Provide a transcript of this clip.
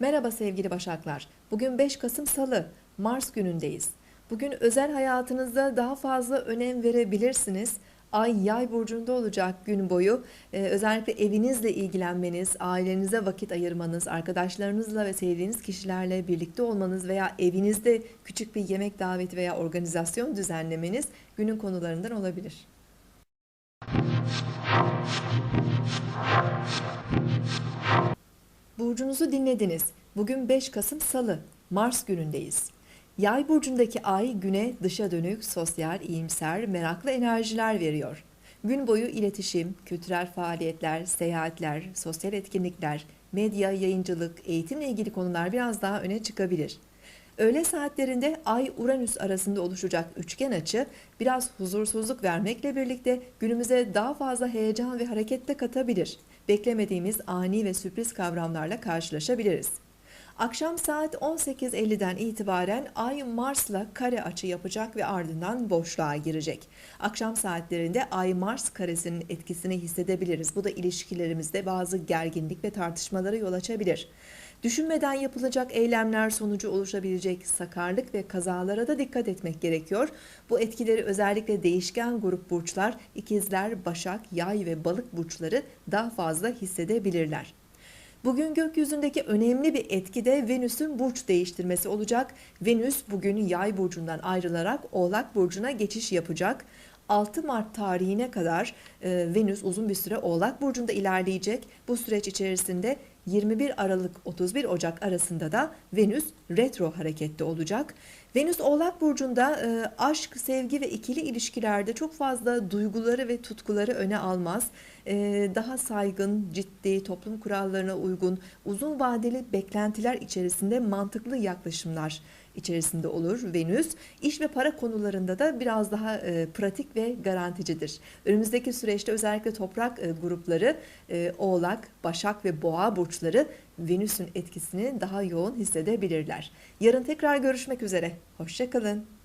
Merhaba sevgili Başaklar. Bugün 5 Kasım Salı, Mars günündeyiz. Bugün özel hayatınızda daha fazla önem verebilirsiniz. Ay yay burcunda olacak gün boyu. Ee, özellikle evinizle ilgilenmeniz, ailenize vakit ayırmanız, arkadaşlarınızla ve sevdiğiniz kişilerle birlikte olmanız veya evinizde küçük bir yemek daveti veya organizasyon düzenlemeniz günün konularından olabilir. Burcunuzu dinlediniz. Bugün 5 Kasım Salı, Mars günündeyiz. Yay burcundaki ay güne dışa dönük, sosyal, iyimser, meraklı enerjiler veriyor. Gün boyu iletişim, kültürel faaliyetler, seyahatler, sosyal etkinlikler, medya, yayıncılık, eğitimle ilgili konular biraz daha öne çıkabilir. Öğle saatlerinde Ay-Uranüs arasında oluşacak üçgen açı biraz huzursuzluk vermekle birlikte günümüze daha fazla heyecan ve hareket de katabilir. Beklemediğimiz ani ve sürpriz kavramlarla karşılaşabiliriz. Akşam saat 18.50'den itibaren Ay Mars'la kare açı yapacak ve ardından boşluğa girecek. Akşam saatlerinde Ay Mars karesinin etkisini hissedebiliriz. Bu da ilişkilerimizde bazı gerginlik ve tartışmalara yol açabilir. Düşünmeden yapılacak eylemler sonucu oluşabilecek sakarlık ve kazalara da dikkat etmek gerekiyor. Bu etkileri özellikle değişken grup burçlar, ikizler, başak, yay ve balık burçları daha fazla hissedebilirler. Bugün gökyüzündeki önemli bir etki de Venüs'ün burç değiştirmesi olacak. Venüs bugün Yay burcundan ayrılarak Oğlak burcuna geçiş yapacak. 6 Mart tarihine kadar e, Venüs uzun bir süre Oğlak burcunda ilerleyecek. Bu süreç içerisinde 21 Aralık 31 Ocak arasında da Venüs retro harekette olacak. Venüs Oğlak burcunda e, aşk, sevgi ve ikili ilişkilerde çok fazla duyguları ve tutkuları öne almaz. E, daha saygın, ciddi, toplum kurallarına uygun, uzun vadeli beklentiler içerisinde mantıklı yaklaşımlar içerisinde olur Venüs. İş ve para konularında da biraz daha e, pratik ve garanticidir. Önümüzdeki süreçte özellikle toprak e, grupları e, Oğlak, Başak ve Boğa burçları Venüs'ün etkisini daha yoğun hissedebilirler. Yarın tekrar görüşmek üzere. Hoşçakalın.